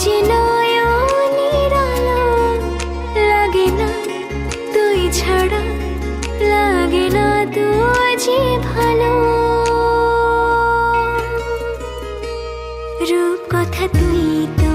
যে নয়নের আলো লাগে না তুই ছাড়া, লাগে না তুই যে ভালো। রূপ কথা তুই তো